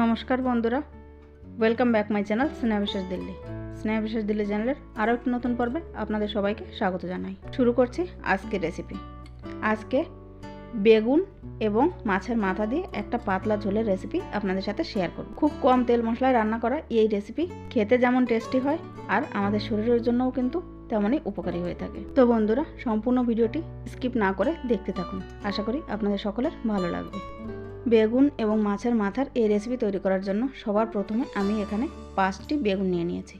নমস্কার বন্ধুরা। Welcome back my channel Sneha বিশেষ দিল্লি স্নেহা বিশেষ দিল্লি চ্যানেলের আরও একটি নতুন পর্বে আপনাদের সবাইকে স্বাগত জানাই। শুরু করছি আজকের রেসিপি আজকে বেগুন এবং মাছের মাথা দিয়ে একটা পাতলা ঝোলের রেসিপি আপনাদের সাথে শেয়ার করব। খুব কম তেল মশলায় রান্না করা এই রেসিপি খেতে যেমন টেস্টি হয় আর আমাদের শরীরের জন্যও কিন্তু তেমনই উপকারী হয়ে থাকে। তো বন্ধুরা, সম্পূর্ণ ভিডিওটি স্কিপ না করে দেখতে থাকুন। আশা করি আপনাদের সকলের ভালো লাগবে। বেগুন এবং মাছের মাথার এই রেসিপি তৈরি করার জন্য সবার প্রথমে আমি এখানে পাঁচটি বেগুন নিয়ে নিয়েছি।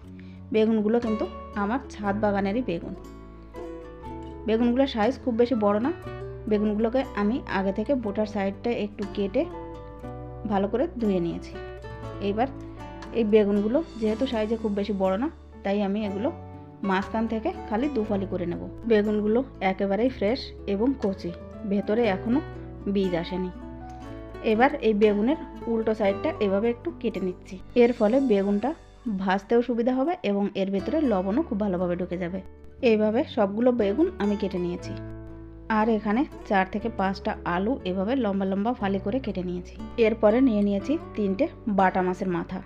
বেগুনগুলো কিন্তু আমার ছাদ বাগানেরই বেগুন। বেগুনগুলোর সাইজ খুব বেশি বড় না। বেগুনগুলোকে আমি আগে থেকে বোটার সাইডটা একটু কেটে ভালো করে ধুয়ে নিয়েছি। এইবার এই বেগুনগুলো যেহেতু সাইজে খুব বেশি বড় না, তাই আমি এগুলো মাঝখান থেকে খালি দুফালি করে নেব। বেগুনগুলো একেবারেই ফ্রেশ এবং কচি। ভেতরে এখনও বীজ আসেনি। এবার এই বেগুনের উল্টো সাইডটা এভাবে একটু কেটে নিচ্ছি। এর ফলে বেগুনটা ভাজতেও সুবিধা হবে এবং এর ভেতরে লবণও খুব ভালোভাবে ঢুকে যাবে। এইভাবে সবগুলো বেগুন আমি কেটে নিয়েছি। আর এখানে চার থেকে পাঁচটা আলু এভাবে লম্বা লম্বা ফালি করে কেটে নিয়েছি। এরপরে নিয়ে নিয়েছি তিনটে বাটা মাছের মাথা।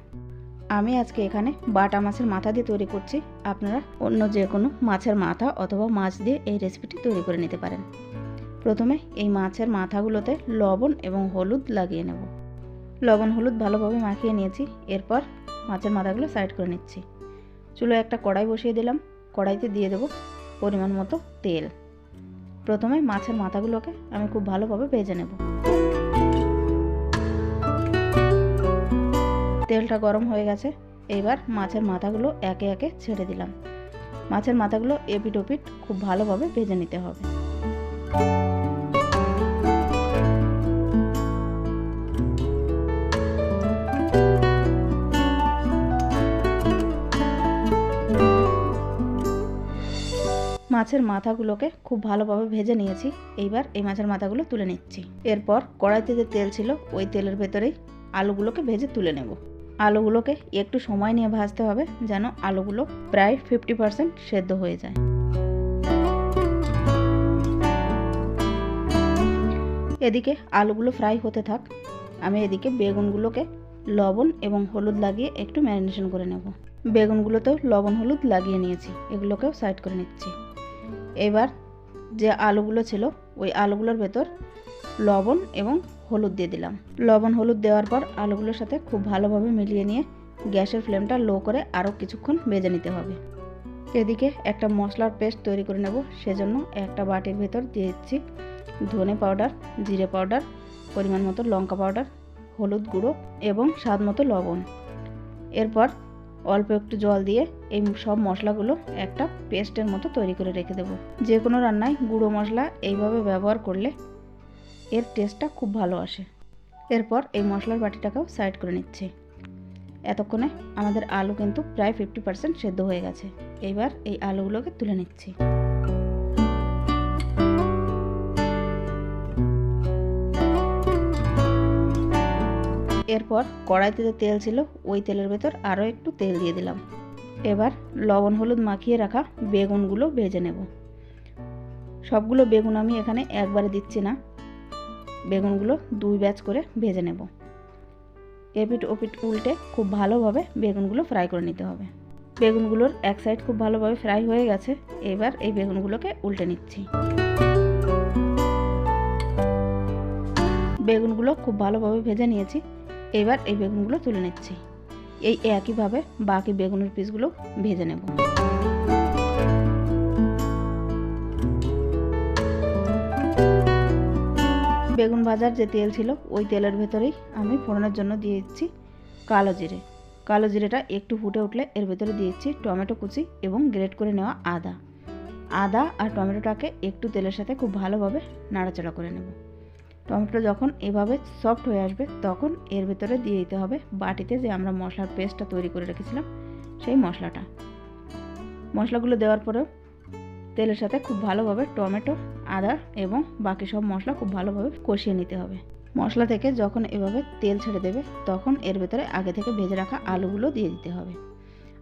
আমি আজকে এখানে বাটা মাছের মাথা দিয়ে তৈরি করছি। আপনারা অন্য যে কোনো মাছের মাথা অথবা মাছ দিয়ে এই রেসিপিটি তৈরি করে নিতে পারেন। প্রথমে এই মাছের মাথাগুলোতে লবণ এবং হলুদ লাগিয়ে নেব। লবণ হলুদ ভালোভাবে মাখিয়ে নিয়েছি। এরপর মাছের মাথাগুলো সাইড করে নিচ্ছি। চুলো একটা কড়াই বসিয়ে দিলাম। কড়াইতে দিয়ে দেবো পরিমাণ মতো তেল। প্রথমে মাছের মাথাগুলোকে আমি খুব ভালোভাবে ভেজে নেব। তেলটা গরম হয়ে গেছে। এবার মাছের মাথাগুলো একে একে ছেড়ে দিলাম। মাছের মাথাগুলো এপিট ওপিট খুব ভালোভাবে ভেজে নিতে হবে। মাছের মাথাগুলোকে খুব ভালোভাবে ভেজে নিয়েছি। এইবার এই মাছের মাথাগুলো তুলে নিচ্ছি। এরপর কড়াইতে যে তেল ছিল, ওই তেলের ভেতরেই আলুগুলোকে ভেজে তুলে নেব। আলুগুলোকে একটু সময় নিয়ে ভাজতে হবে যেন আলুগুলো প্রায় ফিফটি পারসেন্ট সেদ্ধ হয়ে যায়। এদিকে আলুগুলো ফ্রাই হতে থাক, আমি এদিকে বেগুনগুলোকে লবণ এবং হলুদ লাগিয়ে একটু ম্যারিনেশন করে নেব। বেগুনগুলোতেও লবণ হলুদ লাগিয়ে নিয়েছি, এগুলোকেও সাইড করে নিচ্ছি। এবার যে আলুগুলো ছিল, ওই আলুগুলোর ভেতর লবণ এবং হলুদ দিয়ে দিলাম। লবণ হলুদ দেওয়ার পর আলুগুলোর সাথে খুব ভালোভাবে মিলিয়ে নিয়ে গ্যাসের ফ্লেমটা লো করে আরও কিছুক্ষণ ভেজে নিতে হবে। এদিকে একটা মশলার পেস্ট তৈরি করে নেব। সেজন্য একটা বাটির ভেতর দিয়ে দিচ্ছি ধনে পাউডার, জিরে পাউডার, পরিমাণ মতো লঙ্কা পাউডার, হলুদ গুঁড়ো এবং স্বাদ মতো লবণ। এরপর অল্প একটু জল দিয়ে এই সব মশলাগুলো একটা পেস্টের মতো তৈরি করে রেখে দেবো। যে কোনো রান্নায় গুঁড়ো মশলা এইভাবে ব্যবহার করলে এর টেস্টটা খুব ভালো আসে। এরপর এই মশলার বাটিটাকেও সাইড করে নিচ্ছি। এতক্ষণে আমাদের আলু কিন্তু প্রায় ফিফটি পার্সেন্ট সেদ্ধ হয়ে গেছে। এইবার এই আলুগুলোকে তুলে নিচ্ছি। এরপর কড়াইতে যে তেল ছিল, ওই তেলের ভেতর আরও একটু তেল দিয়ে দিলাম। এবার লবণ, হলুদ মাখিয়ে রাখা বেগুনগুলো ভেজে নেব। সবগুলো বেগুন আমি এখানে একবারে দিচ্ছি না। বেগুনগুলো দুই ব্যাচ করে ভেজে নেব। এপিট ওপিট উল্টে খুব ভালোভাবে বেগুনগুলো ফ্রাই করে নিতে হবে। বেগুনগুলোর এক সাইড খুব ভালোভাবে ফ্রাই হয়ে গেছে, এবার এই বেগুনগুলোকে উল্টে নিচ্ছি। বেগুনগুলো খুব ভালোভাবে ভেজে নিয়েছি, এবার এই বেগুনগুলো তুলে নিচ্ছি। এই একইভাবে বাকি বেগুনের পিসগুলো ভেজে নেব। বেগুন ভাজার যে তেল ছিল, ওই তেলের ভেতরেই আমি ফোড়নের জন্য দিয়ে দিচ্ছি কালো জিরে। কালো জিরেটা একটু ফুটে উঠলে এর ভেতরে দিয়েছি টমেটো কুচি এবং গ্রেট করে নেওয়া আদা। আদা আর টমেটোটাকে একটু তেলের সাথে খুব ভালোভাবে নাড়াচাড়া করে নেব। টমেটো যখন এভাবে সফট হয়ে আসবে, তখন এর ভেতরে দিয়ে দিতে হবে বাটিতে যে আমরা মশলার পেস্টটা তৈরি করে রেখেছিলাম, সেই মশলাটা। মশলাগুলো দেওয়ার পরেও তেলের সাথে খুব ভালোভাবে টমেটো আদা এবং বাকি সব মশলা খুব ভালোভাবে কষিয়ে নিতে হবে। মশলা থেকে যখন এভাবে তেল ছেড়ে দেবে, তখন এর ভেতরে আগে থেকে ভেজে রাখা আলুগুলো দিয়ে দিতে হবে।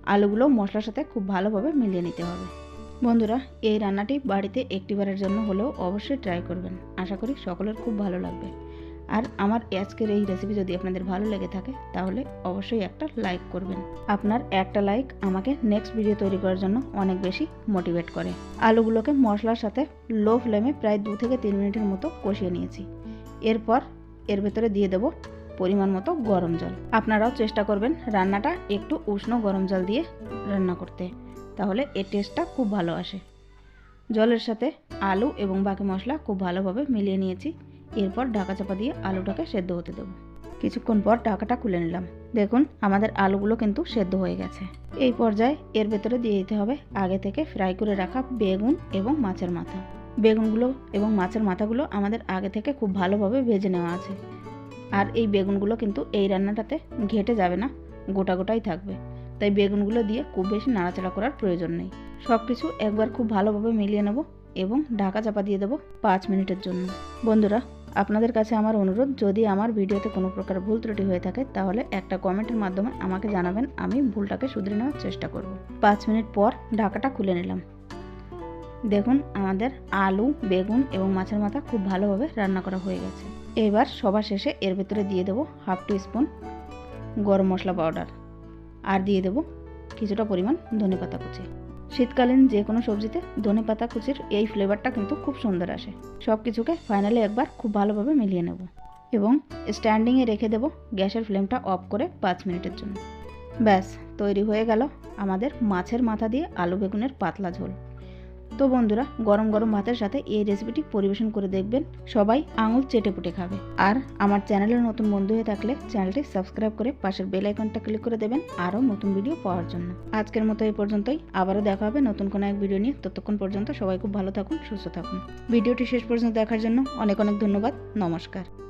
আলুগুলো মশলার সাথে খুব ভালোভাবে মিলিয়ে নিতে হবে। বন্ধুরা, এই রান্নাটি বাড়িতে একটিবারের জন্য হলেও অবশ্যই ট্রাই করবেন। আশা করি সকলের খুব ভালো লাগবে। আর আমার আজকের এই রেসিপি যদি আপনাদের ভালো লেগে থাকে, তাহলে অবশ্যই একটা লাইক করবেন। আপনার একটা লাইক আমাকে নেক্সট ভিডিও তৈরি করার জন্য অনেক বেশি মোটিভেট করে। আলুগুলোকে মশলার সাথে লো ফ্লেমে প্রায় দু থেকে তিন মিনিটের মতো কষিয়ে নিয়েছি। এরপর এর ভেতরে দিয়ে দেব পরিমাণ মতো গরম জল। আপনারাও চেষ্টা করবেন রান্নাটা একটু উষ্ণ গরম জল দিয়ে রান্না করতে, তাহলে এর টেস্টটা খুব ভালো আসে। জলের সাথে আলু এবং বাকি মশলা খুব ভালোভাবে মিলিয়ে নিয়েছি। এরপর ঢাকা চাপা দিয়ে আলুটাকে সেদ্ধ হতে দেবো। কিছুক্ষণ পর ঢাকাটা খুলে নিলাম। দেখুন, আমাদের আলুগুলো কিন্তু সেদ্ধ হয়ে গেছে। এই পর্যায়ে এর ভেতরে দিয়ে দিতে হবে আগে থেকে ফ্রাই করে রাখা বেগুন এবং মাছের মাথা। বেগুনগুলো এবং মাছের মাথাগুলো আমাদের আগে থেকে খুব ভালোভাবে ভেজে নেওয়া আছে। আর এই বেগুনগুলো কিন্তু এই রান্নাটাতে ঘেটে যাবে না, গোটা গোটাই থাকবে। তাই বেগুনগুলো দিয়ে খুব বেশি নাড়াচাড়া করার প্রয়োজন নেই। সব কিছু একবার খুব ভালোভাবে মিলিয়ে নেব এবং ঢাকা চাপা দিয়ে দেবো পাঁচ মিনিটের জন্য। বন্ধুরা আপনাদের কাছে আমার অনুরোধ, যদি আমার ভিডিওতে কোনো প্রকার ভুল ত্রুটি হয়ে থাকে, তাহলে একটা কমেন্টের মাধ্যমে আমাকে জানাবেন, আমি ভুলটাকে শুধরে নেওয়ার চেষ্টা করব। পাঁচ মিনিট পর ঢাকাটা খুলে নিলাম। দেখুন, আমাদের আলু, বেগুন এবং মাছের মাথা খুব ভালোভাবে রান্না করা হয়ে গেছে। এবার সবার শেষে এর ভেতরে দিয়ে দেবো হাফ টি স্পুন গরম মশলা পাউডার। আর দিয়ে দেবো কিছুটা পরিমাণ ধনে পাতা কুচি। শীতকালীন যে কোনো সবজিতে ধনে পাতা, কুচির এই ফ্লেভারটা কিন্তু খুব সুন্দর আসে। সব কিছুকে ফাইনালি একবার খুব ভালোভাবে মিলিয়ে নেব এবং স্ট্যান্ডিংয়ে রেখে দেব গ্যাসের ফ্লেমটা অফ করে পাঁচ মিনিটের জন্য। ব্যাস, তৈরি হয়ে গেল আমাদের মাছের মাথা দিয়ে আলু বেগুনের পাতলা ঝোল। তো বন্ধুরা, গরম গরম ভাতের সাথে এই রেসিপিটি পরিবেশন করে দেখবেন। সবাই আঙুল চেটে পুটে খাবে। আর আমার চ্যানেলের নতুন বন্ধু হয়ে থাকলে চ্যানেলটি সাবস্ক্রাইব করে পাশের বেল আইকনটা ক্লিক করে দেবেন আরও নতুন ভিডিও পাওয়ার জন্য। আজকের মতো এই পর্যন্তই। আবারও দেখা হবে নতুন কোনো এক ভিডিও নিয়ে। ততক্ষণ পর্যন্ত সবাই খুব ভালো থাকুন, সুস্থ থাকুন। ভিডিওটি শেষ পর্যন্ত দেখার জন্য অনেক অনেক ধন্যবাদ। নমস্কার।